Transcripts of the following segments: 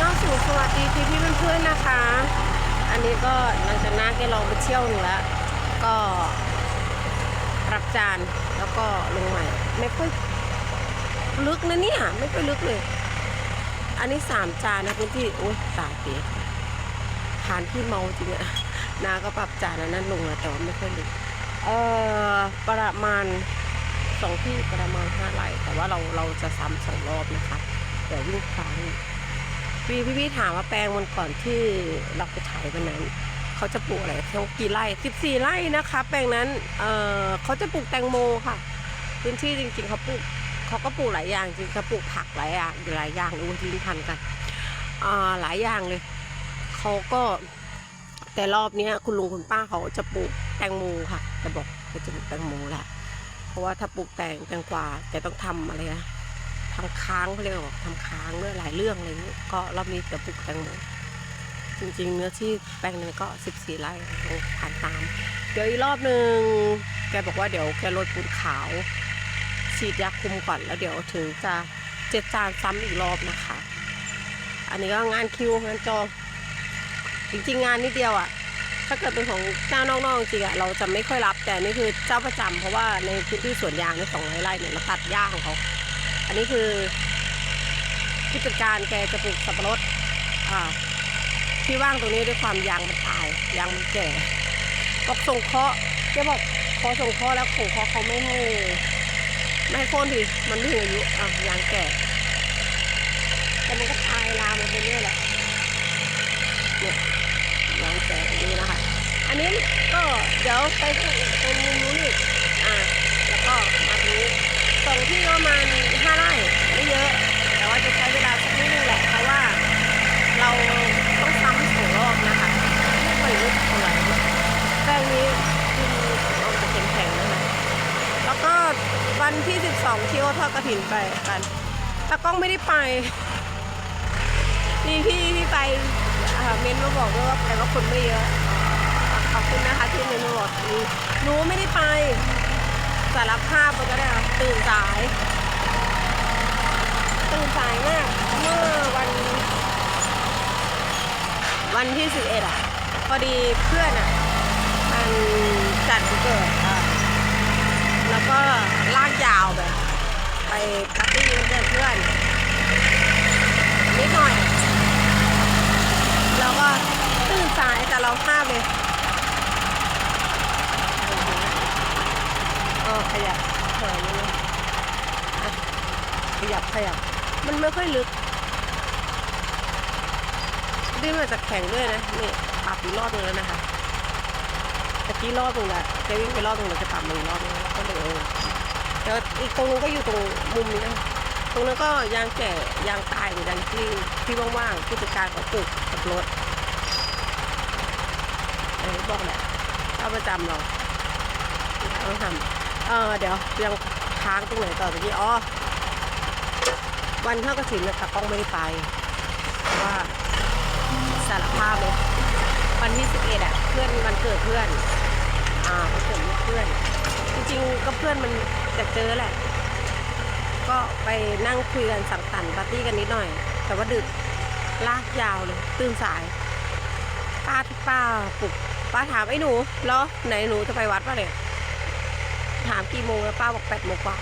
ก็สู่สวัสดีพี่พี่เพื่อนๆนะคะ อันนี้ก็หลังจากนั้นแกลองไปเที่ยวหนึ่งแล้ว ก็รับจานแล้วก็ลงใหม่ ไม่ค่อยลึกนะเนี่ยไม่ค่อยลึกเลย อันนี้สามจานนะพื้นที่โอ้ยตายเปียทานที่เมาจริงอะนาก็ปรับจานนั้นลงแล้วแต่ว่าไม่ค่อยลึกเออประมาณสองที่ประมาณห้าไร่แต่ว่าเราเราจะซ้ำสองรอบนะคะเดี๋ยววิ่งครั้ พี่พี่พี่ถามว่าแปลงมันก่อนที่เราไปถ่ายวันนั้นเขาจะปลูกอะไรทั้งกี่ไร่สิบสี่ไร่นะคะ แปลงนั้นเออเขาจะปลูกแตงโมค่ะพื้นที่จริงๆเขาปลูกเขาก็ปลูกหลายอย่างจริงเขาปลูกผักหลายอย่างหลายอย่างรู้ทิ้งพันกันอ่าหลายอย่างเลยเขาก็แต่รอบเนี้ยคุณลุงคุณป้าเขาจะปลูกแตงโมค่ะ จะบอกเขาจะปลูกแตงโมแหละเพราะว่าถ้าปลูกแตงแตงกวาแกต้องทำอะไรนะ ทำค้างเขาเรียกว่าทำค้างเรื่อหลายเรื่องอะไรอย่างนี้ก็รอบนี้จะปลูกแตงโมจริง ๆ เนื้อที่แปลงนั้ก็สิบสี่ไร่ผ่านตาม เดี๋ยวอีกรอบหนึ่งแกบอกว่าเดี๋ยวแกโรยปูนขาวฉีดยาคุมก่อนแล้วเดี๋ยวถึงจะเจ็ดจานซ้ำอีกรอบนะคะ อันนี้ก็งานคิวงานจองจริงๆงานนิดเดียวอะ่ะ ถ้าเกิดเป็นของเจ้านอกๆจริงอะเราจะไม่ค่อยรับแต่นี่คือเจ้าประจำเพราะว่าในพื้นที่สวนยางในสองไร่เนี่ยเราตัดหญ้าของเขา อันนี้คือผู้จัดการแกจะปลูกสับปะรดอ่าที่ว่างตรงนี้ด้วยความยางมันตายยางมันแก่บอกส่งเคาะแกบอกพอส่งเคาะแล้วส่งเคาะเขาไม่ให้ไม่ให้โค่นทีมันไม่ถึงอายุอะยางแก่แต่มันก็ตายลามมาไปเรื่อยแหละเนี่ยยางแก่ดีนะคะอันนี้ก็เดี๋ยวไปตรงมุมนู้นอีกอ่า แล้วก็มาตรงนี้ ตรงที่ประมาณห้าไร่ไม่เยอะ แต่ว่าจะใช้เวลาสักนิดนึงแหละเพราะว่า เราต้องซ้ำสองรอบนะคะไม่ค่อยลึกเท่าไหร่แป้งนี้คือเอาจะแข็งๆนะคะแล้วก็วันที่ 12ที่โอทอดกระถินไปกันตากล้องไม่ได้ไปมีพี่ที่ไปเมนมาบอกด้วยว่าไปว่าคนไม่เยอะขอบคุณนะคะที่เมนมาบอกหนูหนูไม่ได้ไปารภาพไปก็ได้ค่ะตื่นสาย ตื่นสายมากเมื่อวัน วันที่11อะ พอดีเพื่อนอะมันจัดวันเกิดอะแล้วก็ลากยาวแบบไปปาร์ตี้วันเกิดเพื่อนนิดหน่อย แล้วก็ตื่นสายแต่เราทราบเลยเออขยับเถอะนี่นะอะขยับขยับ มันไม่ค่อยลึกนี่มันจะแข็งด้วยนะนี่ปรับอีกรอบนึงแล้วนะคะตะกี้รอบนึงแหละจะวิ่งไปรอบนึงเราจะปรับมันอีกรอบนึงก็เลยเออแล้วอีกตรงนึงก็อยู่ตรงมุมนี้นะตรงนั้นก็ยางแก่ยางตายเหมือนกันที่ที่ว่างๆผู้จัดการเขาปลูกกับรถเออบอกแหละเอาประจำเราต้องทำ เออเดี๋ยวยังค้างตรงไหนต่อตะกี้อ๋อวันเท่ากระถิ่นนี่ยตากล้องไม่ได้ไปเพราะว่าสารภาพเลยวันที่สิบเอ็ดอะเพื่อนวันเกิดเพื่อนอ่าวันเกิดเพื่อน จริงๆก็เพื่อนมันจะเจอแหละ ก็ไปนั่งคุยกันสังสรรค์ปาร์ตี้กันนิดหน่อย แต่ว่าดึกลากยาวเลยตื่นสายป้าที่ป้าปลุกป้าถามไอ้หนูแล้วไหนหนูจะไปวัดป่ะเนี่ย ถามกี่โมงแล้วป้าบอกแปดโมงกว่า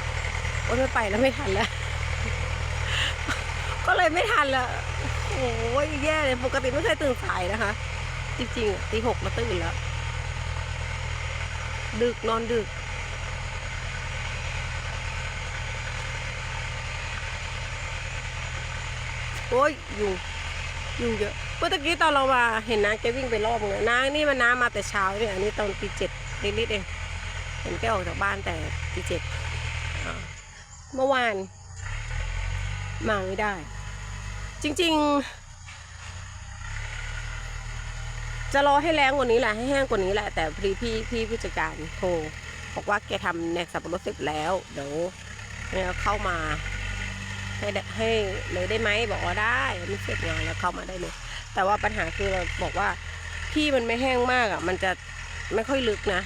โอ้ยไม่ไปแล้วไม่ทันแล้ว ก็เลยไม่ทันแล้วโอ้ยแย่เลยปกติไม่เคยตื่นสายนะคะ จริงๆตีหกมาตื่นแล้ว ดึกนอนดึกโอ้ยยุงยุงเยอะเมื่อกี้ตอนเรามาเห็นน้าแกวิ่งไปรอบเลยน้านี่มันน้ามาแต่เช้าเนี่ยอันนี้ตอนตีเจ็ดนิดๆเอง ห็นแกออกจากบ้านแต่ตีเจ็ดอ่าเมื่อวาน มาไม่ได้ จริง ๆ จะรอให้แรงกว่านี้แหละให้แห้งกว่านี้แหละ แต่พอดีพี่พี่ผู้จัดการโทรบอกว่าแกทำแนกสับปะรดเสร็จแล้ว เดี๋ยวเนี่ยเข้ามาให้ได้ให้เลยได้ไหมบอกว่าได้มันเสร็จงานแล้วเข้ามาได้เลย แต่ว่าปัญหาคือเราบอกว่าที่มันไม่แห้งมากอะ มันจะไม่ค่อยลึกนะ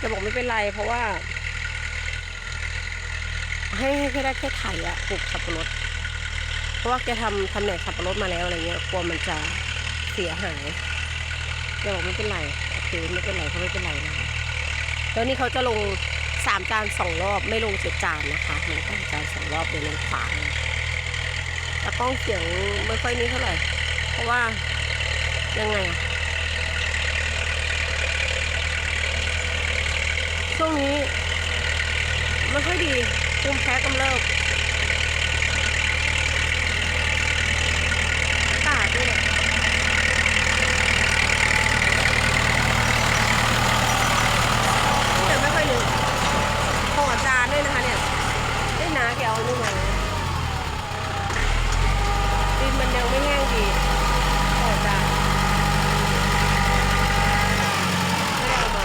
จะบอกไม่เป็นไรเพราะว่า ให้ให้แค่ได้แค่ไถอะปลูกสับปะรดเพราะว่าแกทำทำแหนกขับรถมาแล้วอะไรเงี้ยกลัวมันจะเสียหายแกบอกไม่เป็นไรโอเคไม่เป็นไรเขาไม่เป็นไรนะคะแล้วนี่เขาจะลงสามจานสองรอบไม่ลงเจ็ดจานนะคะลงสามจานสองรอบเดี๋ยวลงขวาแต่กล้องเสียงไม่ค่อยนี้เท่าไหร่ เพราะว่ายังไงอะ ช่วงนี้ไม่ค่อยดีภูมิแพ้กำเริบอากาศด้วยเนี่ยเนี่ยไม่ค่อยลึกห่อจานด้วยนะคะเนี่ยได้หนาแกเอานี่มาเลยดินมันยังไม่แห้งดีห่อจานไม่ได้เอามา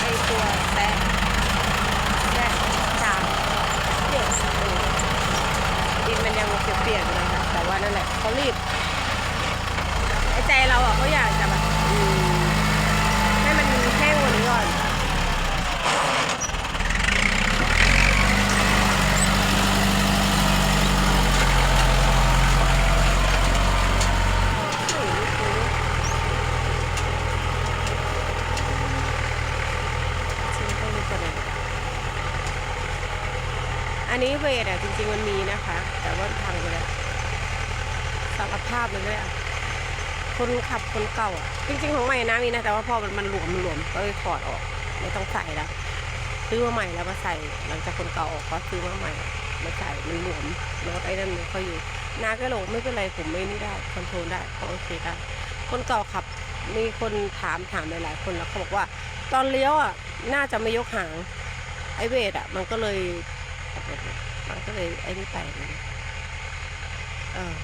ไอตัวแซะแซะจานเดี๋ยวเออดินมันยังเปียกๆอยู่นะคะแต่ว่านั่นแหละเขา รีบไอใจเราอะเขาอยากจะแบบอืมให้มันแห้งกว่านี้ก่อนอันนี้เวทอะจริงๆมันมีนะคะ แต่ว่าพังไปแล้ว สารภาพเลยอะคนขับคนเก่าอะ จริง ๆ ของใหม่นะมีนะแต่ว่าพอมันมันหลวมมันหลวมก็เลยถอดออกไม่ต้องใส่แล้วซื้อมาใหม่แล้วก็ใส่หลังจากคนเก่าออกก็ซื้อมาใหม่มาใส่มันหลวมแล้วไอ้นั่นมันค่อยู่นาก็หลงไม่เป็นไรผมไม่นี่ได้คอนโทรลได้ก็โอเคได้คนเก่าขับมีคนถามถามหลายๆคนแล้วเขาบอกว่า ตอนเลี้ยวอะน่าจะไม่ยกหางไอเวทอะ มันก็เลยมันก็เลยไอ้นี่ไปเลยเออ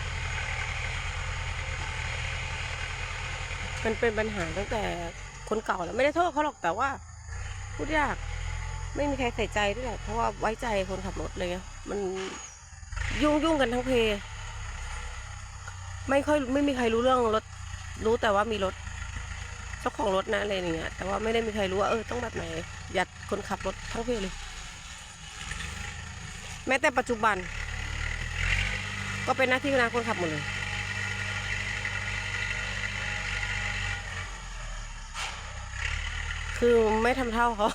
มันเป็นปัญหาตั้งแต่คนเก่าแล้วไม่ได้โทษเขาหรอกแต่ว่าพูดยากไม่มีใครใส่ใจด้วยแหละเพราะว่าไว้ใจคนขับรถเลยมันยุ่งยุ่งกันทั้งเพไม่ค่อยไม่มีใครรู้เรื่องรถ รู้แต่ว่ามีรถเจ้าของรถนะอะไรอย่างเงี้ยแต่ว่าไม่ได้มีใครรู้ว่าเออต้องแบบไหนหยัดคนขับรถทั้งเพเลย แม้แต่ปัจจุบัน ก็เป็นหน้าที่คณะคนขับหมดเลย คือไม่ทำเท่าเขา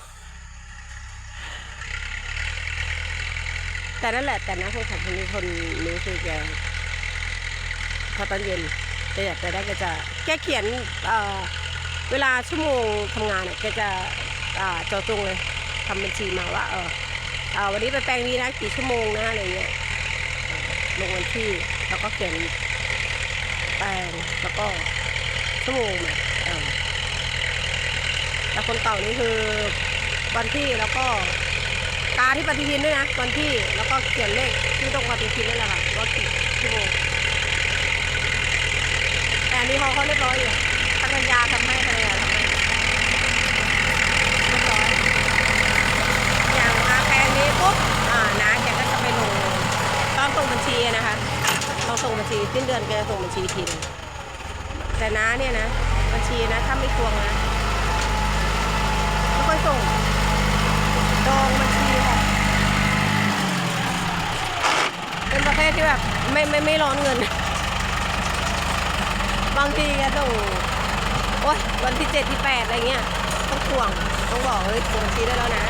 แต่นั่นแหละแต่นะคนขับคนนี้คนนี้คือแกพอตอนเย็นแกอยากจะได้แกจะแกเขียนเออเวลาชั่วโมงทำงานเนี่ยแกจะอ่าจอจงเลยทำบัญชีมาว่าเอออ่าวันนี้ไปแปลงนี้นะกี่ชั่วโมงนะอะไรเงี้ยลงวันที่แล้วก็เขียนแปลงแล้วก็ชั่วโมงมาเออ แต่คนเก่านี่คือวันที่แล้วก็กาที่ปฏิทินด้วยนะวันที่แล้วก็เขียนเลขที่ตรงปฏิทินนี่แหละค่ะว่ากี่ชั่วโมงแต่อันนี้เขาเขาเรียบร้อยอยู่ภรรยาทำให้ภรรยาทำให้เรียบร้อยอย่างมาแปลงนี้ปุ๊บอ่านะแกก็จะไปลงตอนส่งบัญชีนะคะต้องส่งบัญชีสิ้นเดือนแกจะส่งบัญชีทีนึงแต่น้าเนี่ยนะบัญชีนะถ้าไม่ทวงนะ ส่งดองบัญชีค่ะ เป็นประเภทที่แบบไม่ไม่ไม่ร้อนเงิน บางทีแกส่งโอ๊ยวันที่เจ็ดที่แปดอะไรเงี้ยต้องทวงต้องบอกเฮ้ยทวงบัญชีได้แล้วนะ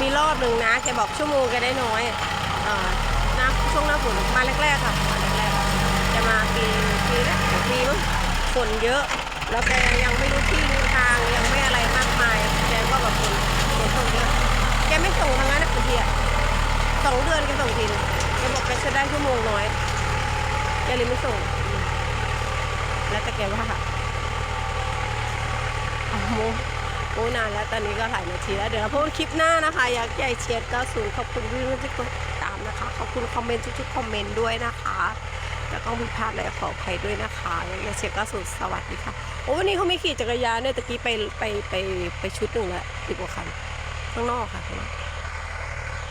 มีรอบหนึ่งนะแกบอกชั่วโมงแกได้น้อยอ่อหน้าช่วงหน้าฝนมาแรกๆค่ะมาแรกๆจะมาปีปีแรกปีมั้งฝนเยอะ แล้วแกยังไม่รู้ที่รู้ทางยังไม่อะไรมากมายแกก็แบบฝนฝนตกเยอะแกไม่ส่งทางนั้นนะบางทีอะสองเดือนแกส่งทีนึงแกบอกแกจะได้ชั่วโมงน้อยแกเลยไม่ส่ง แล้วแต่แกว่าอ๋อโอ้นานแล้วตอนนี้ก็หลายนาทีแล้วเดี๋ยวเราพบกันคลิปหน้านะคะ อยากใหญ่เชียร์90ขอบคุณที่ทุกคนติดตามนะคะขอบคุณคอมเมนต์ทุกๆคอมเมนต์ด้วยนะคะแล้วก็ผิพลาดอะไรขออภัยด้วยนะคะอยากใหญ่เชียร์90สวัสดีค่ะ โอ้วันนี้เขาไม่ขี่จักรยานเนี่ยตะกี้ไปไปไปไปชุดหนึ่งแล้วสิบกว่าคันข้างนอกค่ะข้างนอก